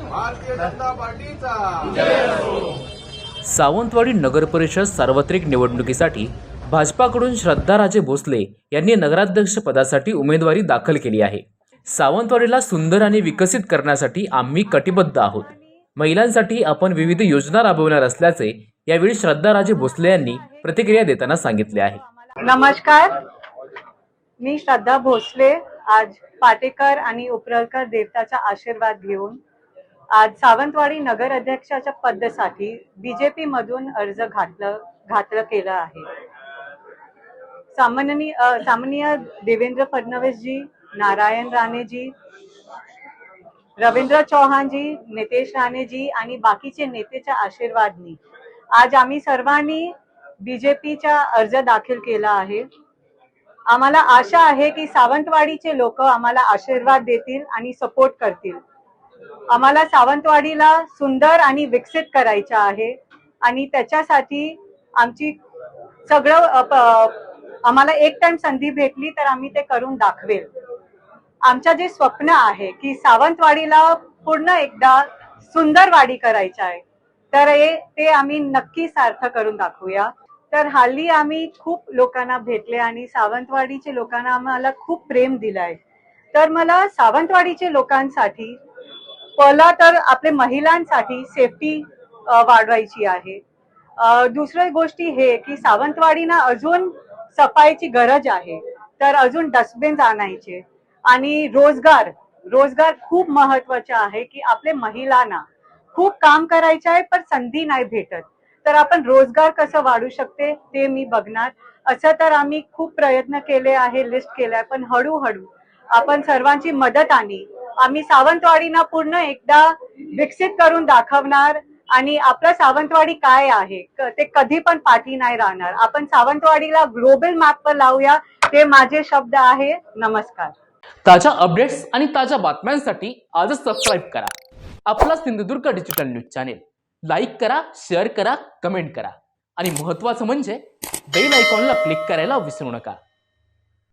भारतीय जनता पार्टीचा. सावंतवाडी नगरपरिषद सार्वत्रिक निवडणुकीसाठी भाजपाकडून श्रद्धाराजे भोसले यांनी नगराध्यक्ष पदासाठी उमेदवारी दाखल केली आहे. सावंतवाडीला सुंदर आणि विकसित करण्यासाठी आम्ही कटिबद्ध आहोत. महिलांसाठी आपण विविध योजना राबवणार असल्याचे यावेळी श्रद्धाराजे भोसले यांनी प्रतिक्रिया देताना सांगितले आहे. नमस्कार. मी श्रद्धा भोसले आज पाटेकर आणि उपरलकर देवताचा आशीर्वाद घेऊन आज सावंतवाडी नगर अध्यक्षाच्या पदासाठी बीजेपी मधून अर्ज घातलं घातलं केलं आहे. सामान्य सामान्य देवेंद्र फडणवीस जी नारायण राणे जी रवींद्र चौहान जी नितेश राणे जी आणि बाकीचे नेतेच्या आशीर्वादनी आज आम्ही सर्वांनी बीजेपीचा अर्ज दाखल केला आहे. आम्हाला आशा आहे की सावंतवाडीचे लोक आम्हाला आशीर्वाद देतील आणि सपोर्ट करतील. आम्हाला सावंतवाडीला सुंदर आणि विकसित करायचं आहे. आणि त्याच्यासाठी आमची सगळं आम्हाला एक टाइम संधी भेटली तर आम्ही ते करून दाखवेल. आमचं जे स्वप्न आहे की सावंतवाडीला पूर्ण एकदा सुंदर वाडी करायचं आहे. तर हे ते आम्ही नक्की सार्थ करून दाखवूया. तर हल्ली आम्ही खूप लोकांना भेटले आणि सावंतवाडीचे लोकांना आम्हाला खूप प्रेम दिलाय. तर मला सावंतवाडीचे लोकांसाठी पहिला तर आपल्या महिलांसाठी सेफ्टी वाढवायची आहे. अ, दुसरी गोष्टी हे की सावंतवाडीना अजून सफाईची गरज आहे. तर अजून डस्टबिन आणायचे. आणि रोजगार रोजगार खूप महत्त्वाचा आहे की आपल्या महिलांना खूप काम करायचं आहे पण संधी नाही भेटत. तर आपण रोजगार कसं वाढू शकते ते मी बघणार. असं तर आम्ही खूप प्रयत्न केले आहे लिस्ट केलाय पण हळूहळू आपण सर्वांची मदत आणि आम्ही सावंतवाडीना पूर्ण एकदा विकसित करून दाखवणार आणि आपलं सावंतवाडी काय आहे ते कधी पण पाठी नाही राहणार. आपण सावंतवाडीला ग्लोबल मॅपवर लावूया ते माझे शब्द आहे. नमस्कार. ताज्या अपडेट्स आणि ताज्या बातम्यांसाठी आजच सबस्क्राईब करा. आपला Sindhudurg digital news channel like करा शेअर करा कमेंट करा. आणि महत्वाचं म्हणजे बेल आयकॉनला क्लिक करायला विसरू नका.